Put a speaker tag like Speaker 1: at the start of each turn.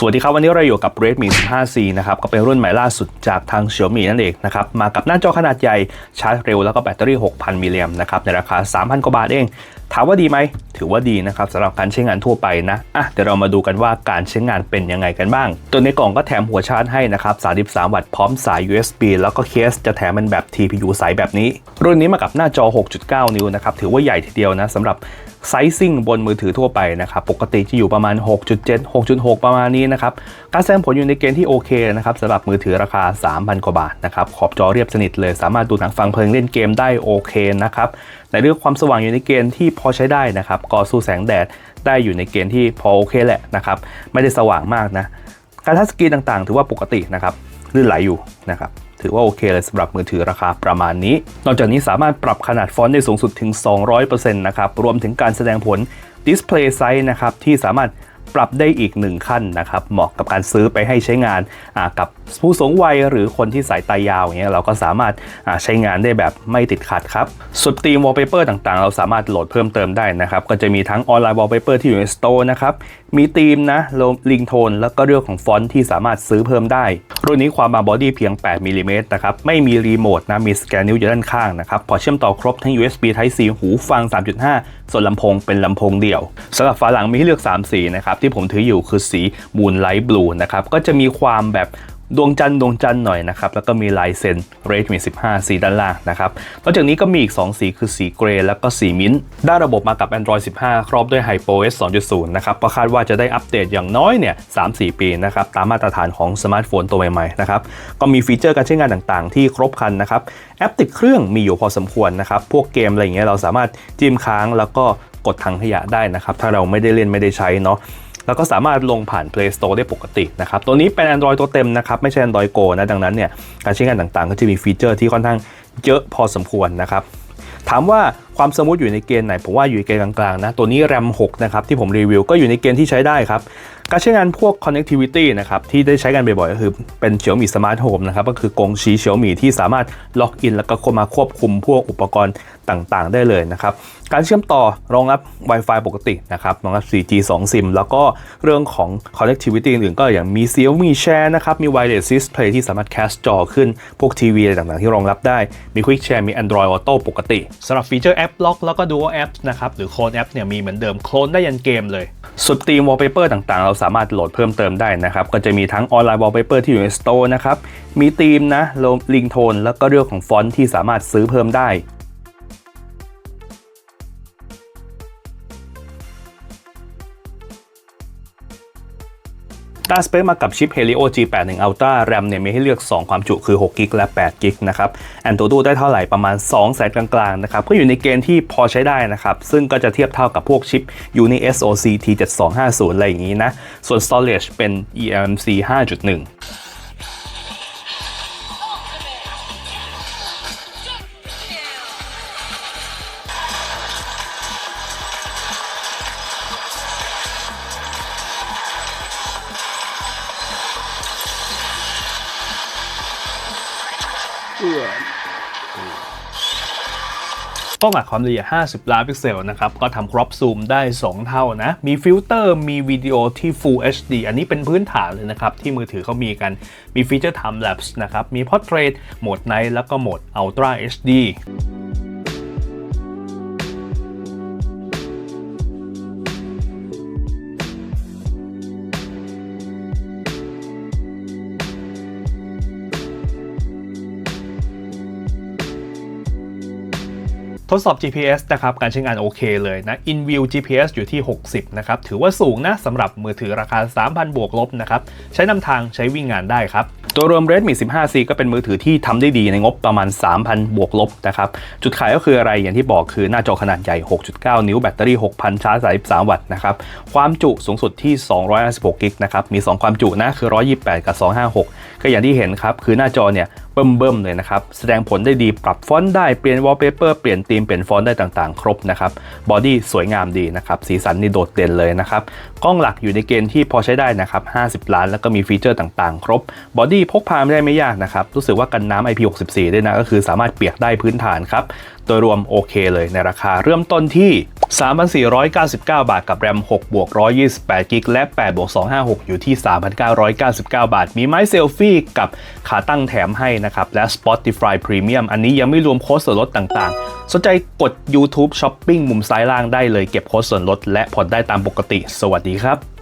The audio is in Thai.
Speaker 1: สวัสดีครับ วันนี้เราอยู่กับ Redmi 15C นะครับ ก็เป็นรุ่นใหม่ล่าสุดจากทาง Xiaomi นั่นเองนะครับ มากับหน้าจอขนาดใหญ่ ชาร์จเร็วแล้วก็แบตเตอรี่ 6,000 มิลลิแอมนะครับ ในราคา 3,000 กว่าบาทเอง ถามว่าดีไหม ถือว่าดีนะครับสำหรับการใช้งานทั่วไปนะ อะ เดี๋ยวเรามาดูกันว่าการใช้งานเป็นยังไงกันบ้าง ตัวในกล่องก็แถมหัวชาร์จให้นะครับ 33 วัตต์พร้อมสาย USB แล้วก็เคสจะแถมเป็นแบบ TPU ใสแบบนี้ รุ่นนี้มากับหน้าจอ 6.9 นิ้วนะครับ ถือว่าใหญ่ทีเดียวนะสำหรับ ไซซิ่งบนมือถือทั่วไปนะครับ ปกติจะอยู่ประมาณ 6.7 6.6 ประมาณนี้นะครับ การแสดงผลอยู่ในเกณฑ์ที่โอเคนะครับสำหรับมือถือราคา 3,000 กว่าบาทนะครับ ขอบจอเรียบสนิทเลย สามารถดูหนังฟังเพลงเล่นเกมได้โอเคนะครับในเรื่องความสว่างอยู่ในเกณฑ์ที่พอใช้ได้นะครับก็สู้แสงแดดได้อยู่ในเกณฑ์ที่พอโอเคแหละนะครับ ไม่ได้สว่างมากนะ การทัชสกรีนต่างๆ ถือว่าปกตินะครับลื่นไหลอยู่นะครับ ถือว่าโอเคเลยสำหรับมือถือราคาประมาณนี้ นอกจากนี้สามารถปรับขนาดฟอนต์ได้สูงสุดถึง 200%นะครับ รวมถึงการแสดงผล Display Size นะครับที่สามารถ ปรับได้อีก1ขั้นนะครับ เหมาะกับการซื้อไปให้ใช้งานกับผู้สูงวัยหรือคนที่สายตายาวอย่างเงี้ยเราก็สามารถใช้งานได้แบบไม่ติดขัดครับส่วนธีม wallpaper ต่างๆ เราสามารถโหลดเพิ่มเติมได้นะครับ ก็จะมีทั้งออนไลน์ wallpaper ที่อยู่ใน Store นะครับ มีธีมนะลิงโทน แล้วก็เรื่องของฟอนต์ที่สามารถซื้อเพิ่มได้ รุ่นนี้ความบางบอดี้เพียง 8มิลลิเมตรนะครับ ไม่มีรีโมทนะ มีสแกนนิ้วอยู่ด้านข้างนะครับ พอเชื่อมต่อครบทั้ง USB Type C หูฟัง 3.5 ส่วนลำโพงเป็นลำโพงเดี่ยวสำหรับฝาหลังมีให้เลือก 3 สีนะครับที่ผมถืออยู่คือสี Moonlight Blue นะครับก็จะมีความแบบดวงจันทร์ดวงจันทร์หน่อยนะครับ แล้วก็มีลายเซ็น Redmi 15 สีด้านล่างนะครับนอกจากนี้ก็มีอีก 2 สีคือสีเกรย์แล้วก็สีมิ้นท์ได้ระบบมากับ Android 15 ครอบด้วย HyperOS 2.0 นะครับก็คาดว่าจะได้อัปเดตอย่างน้อยเนี่ย3-4 ปีนะครับ ตามมาตรฐานของสมาร์ทโฟนตัวใหม่ๆนะครับ ก็มีฟีเจอร์การใช้งานต่างๆ ที่ครบครันนะครับ แอปติดเครื่องมีอยู่พอสมควรนะครับ พวกเกมอะไรอย่างเงี้ยเราสามารถจิ้มค้างแล้วก็กดถังขยะได้นะครับถ้าเราไม่ได้เล่นไม่ได้ใช้เนาะ แล้วก็สามารถลงผ่าน Play Store ได้ปกตินะครับตัวนี้เป็น Android ตัวเต็มนะครับไม่ใช่ Android Go นะดังนั้นเนี่ยการใช้งานต่างๆ ก็จะมีฟีเจอร์ที่ค่อนข้างเยอะพอสมควรนะครับถามว่า ความสมูทอยู่ในเกณฑ์ไหน ผมว่าอยู่ในเกณฑ์กลางๆนะ ตัวนี้ RAM 6 นะครับ ที่ผมรีวิวก็อยู่ในเกณฑ์ที่ใช้ได้ครับ การใช้งานพวก connectivity นะครับ ที่ได้ใช้กันบ่อยๆ ก็คือเป็น Xiaomi Smart Home นะครับ ก็คือกงชี้ Xiaomi ที่สามารถล็อกอินแล้วก็เข้ามาควบคุมพวกอุปกรณ์ต่างๆ ได้เลยนะครับ การเชื่อมต่อรองรับ Wi-Fi ปกตินะครับรองรับ 4G 2 SIM แล้วก็เรื่องของ connectivity อื่นๆก็อย่างมี Xiaomi Share นะครับ มี wireless display ที่สามารถ cast จอขึ้นพวกทีวีอะไรต่างๆ ที่รองรับได้มี Quick Share มี Android Auto ปกติสำหรับฟีเจอร์ App Lock แล้วก็ Dual Apps นะครับ หรือ Clone App เนี่ยมีเหมือนเดิมโคลนได้ยันเกมเลยสุดตีมวอลเปเปอร์ต่างๆ เราสามารถโหลดเพิ่มเติมได้นะครับ ก็จะมีทั้งออนไลน์วอลเปเปอร์ที่อยู่ในสโตร์นะครับ มีธีมนะลิงโทน แล้วก็เรื่องของฟอนต์ที่สามารถซื้อเพิ่มได้ ด้าสเปคมากับชิป Helio G81 Ultra RAM เนี่ยมีให้เลือก 2 ความจุคือ6กิกและ8กิกนะครับ Antutu ได้เท่าไหร่ประมาณ2แสนกลางๆนะครับก็อยู่ในเกณฑ์ที่พอใช้ได้นะครับ ซึ่งก็จะเทียบเท่ากับพวกชิป Uni SoC T7250 อะไรอย่างนี้นะ ส่วน storage เป็น eMMC 5.1 กล้องอัดความละเอียด 50 ล้านพิกเซลนะครับ ก็ทำครอปซูมได้ 2 เท่านะ มีฟิลเตอร์ มีวิดีโอที่ Full HD อันนี้เป็นพื้นฐานเลยนะครับ ที่มือถือเขามีกัน มีฟีเจอร์ Time Lapse นะครับ มี Portrait โหมด Night แล้วก็โหมด Ultra HD ทดสอบ GPS นะครับ การใช้งานโอเคเลยนะ InView GPS อยู่ที่ 60 นะครับ ถือว่าสูงนะสำหรับมือถือราคา 3,000 บวกลบนะครับ ใช้นำทางใช้วิ่งงานได้ครับ ตัวรวม Redmi 15C ก็เป็นมือถือที่ทำได้ดีในงบประมาณ 3,000 บวกลบนะครับ จุดขายก็คืออะไรอย่างที่บอกคือหน้าจอขนาดใหญ่ 6.9 นิ้วแบตเตอรี่ 6,000 ชาร์จ33วัตต์นะครับ ความจุสูงสุดที่ 256กิกนะครับ มี 2 ความจุนะคือ 128 กับ 256 ก็อย่างที่เห็นครับคือหน้าจอเนี่ย เบิ่มๆเลยนะครับ แสดงผลได้ดีปรับฟอนต์ได้เปลี่ยนวอลเปเปอร์เปลี่ยนธีมเปลี่ยนฟอนต์ได้ต่างๆ ครบนะครับบอดี้สวยงามดีนะครับสีสันนี่โดดเด่นเลยนะครับกล้องหลักอยู่ในเกณฑ์ที่พอใช้ได้นะครับ 50 ล้านแล้วก็มีฟีเจอร์ต่างๆ ครบบอดี้พกพาไม่ได้ไม่ยากนะครับรู้สึกว่ากันน้ำ IP64 ด้นะก็คือสามารถเปียกได้พื้นฐานครับโดยรวมโอเคเลยในราคาเริ่มต้นที่ 3,499 บาทกับแรม6บวก128กิกและ8บวก256 อยู่ที่ 3,999 บาท มีไม้เซลฟี่กับขาตั้งแถมให้นะครับ และ Spotify Premium อันนี้ยังไม่รวมโค้ดส่วนลดต่างๆ สนใจกด YouTube Shopping มุมซ้ายล่างได้เลยเก็บโค้ดส่วนลดและผ่อนได้ตามปกติ สวัสดีครับ